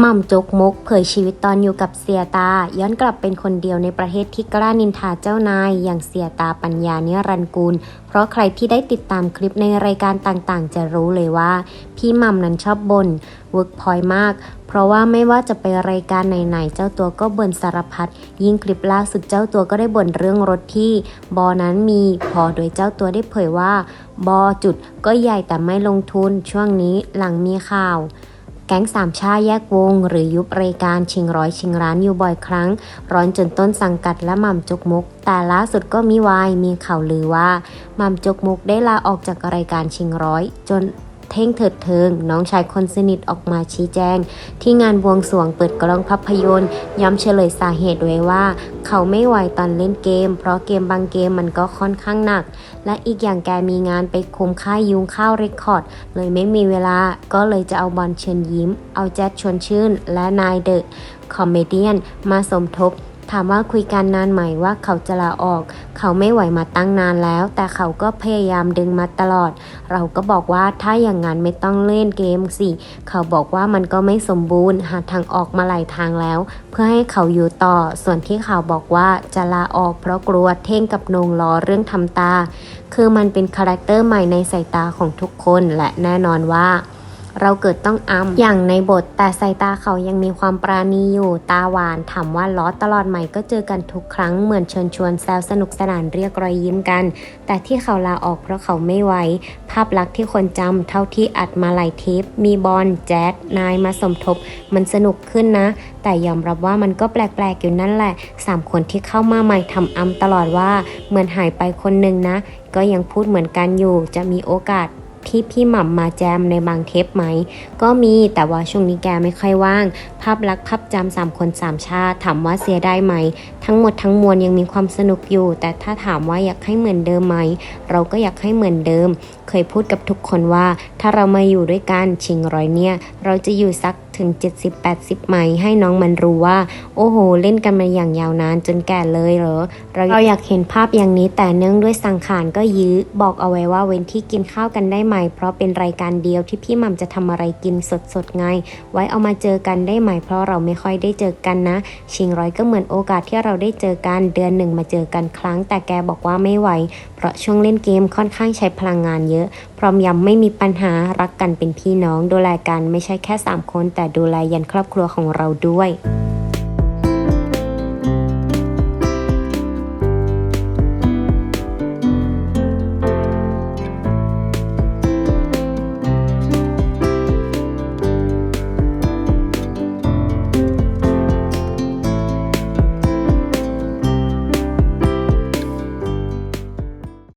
หม่ำจกมกเผยชีวิตตอนอยู่กับเสียตา ย้อนกลับเป็นคนเดียวในประเทศที่กล้านินทาเจ้านาย อย่างเสียตาปัญญาเนรันกูล เพราะใครที่ได้ติดตามคลิปในรายการต่างๆ จะรู้เลยว่า พี่หม่ำนั้นชอบบน่นเวิร์กพอยมาก เพราะว่าไม่ว่าจะไปรายการไหนๆ เจ้าตัวก็บ่นสารพัดยิ่งคลิปล่าสุดเจ้าตัวก็ได้บ่นเรื่องรถที่ บอนั้นมีพอโดยเจ้าตัวได้เผยว่า บอจุดก็ใหญ่แต่ไม่ลงทุนช่วงนี้หลังมีข่าว แก๊งสามชาแยกวง หรือยุบรายการชิงร้อยชิงร้านอยู่บ่อยครั้ง ร้อนจนต้นสังกัดและหม่ำจกมก แต่ล่าสุดก็มีวายมีข่าวลือว่าหม่ำจกมกได้ลาออกจากรายการชิงร้อยจน เท่งเถิดเทิง น้องชายคนสนิทออกมาชี้แจง ที่งานบวงสรวงเปิดกล้องภาพยนตร์ ย้ำเฉลยสาเหตุไว้ว่า เขาไม่ไหวตอนเล่นเกม เพราะเกมบางเกมมันก็ค่อนข้างหนัก และอีกอย่างแกมีงานไปคุมค่ายยุงข้าวเรคคอร์ด เลยไม่มีเวลาก็เลยจะเอาบอลเชิญยิ้ม เอาแจ๊ดชวนชื่น และนายเดอะคอมเมเดียนมาสมทบ ถามว่าคุยกันนานไหมว่าเขาจะลาออก เขาไม่ไหวมาตั้งนานแล้ว แต่เขาก็พยายามดึงมาตลอด เราก็บอกว่าถ้าอย่างนั้นไม่ต้องเล่นเกมสิ เขาบอกว่ามันก็ไม่สมบูรณ์ หาทางออกมาหลายทางแล้ว เพื่อให้เขาอยู่ต่อ ส่วนที่เขาบอกว่าจะลาออก เพราะกลัวเท่งกับนงล้อเรื่องทำตา คือมันเป็นคาแรคเตอร์ใหม่ในสายตาของทุกคนและแน่นอนว่า เราเกิดต้องอัมอย่างในบท แต่สายตาเขายังมีความปราณีอยู่ตาหวานถามว่าล้อตลอดใหม่ก็เจอกันทุกครั้งเหมือนเชิญชวนแซวสนุกสนานเรียกรอยยิ้มกัน แต่ที่เขาลาออกเพราะเขาไม่ไหวภาพลักษณ์ที่คนจำเท่าที่อัดมาหลายเทปมีบอลแจ๊ดนายมาสมทบ มันสนุกขึ้นนะ แต่ยอมรับว่ามันก็แปลกๆอยู่นั่นแหละสามคนที่เข้ามาใหม่ทำอัมตลอดว่าเหมือนหายไปคนหนึ่งนะ ก็ยังพูดเหมือนกันอยู่จะมีโอกาส ที่พี่หม่ำมาแจมในบางเทปไหม ก็มีแต่ว่าช่วงนี้แกไม่ค่อยว่าง ภาพลักษณ์ภาพจำสามคนสามชาติถามว่าเสียได้ไหม ทั้งหมดทั้งมวลยังมีความสนุกอยู่ แต่ถ้าถามว่าอยากให้เหมือนเดิมไหม เราก็อยากให้เหมือนเดิม เคยพูดกับทุกคนว่า ถ้าเรามาอยู่ด้วยกันชิงร้อยเนี่ย เราจะอยู่สักถึง 70-80ไหมให้น้องมันรู้ว่า โอ้โห เล่นกันมาอย่างยาวนานจนแก่เลยเหรอ เราอยากเห็นภาพอย่างนี้แต่เนื่องด้วยสังขารก็ยื้อ บอกเอาไว้ว่าเว้นที่กินข้าวกันได้ไหม เพราะเป็นรายการเดียวที่พี่ม่ำจะทำอะไรกินสดๆไง ไว้เอามาเจอกันได้ไหม เพราะเราไม่ค่อยได้เจอกันนะ ชิงร้อยก็เหมือนโอกาสที่เราได้เจอกันเดือนหนึ่งมาเจอกันครั้ง แต่แกบอกว่าไม่ไหว เพราะช่วงเล่นเกมค่อนข้างใช้พลังงานเยอะพร้อมย้ำไม่มีปัญหารักกันเป็นพี่น้อง ดูแลกันไม่ใช่แค่ 3 คน แต่ดูแลยันครอบครัวของเราด้วย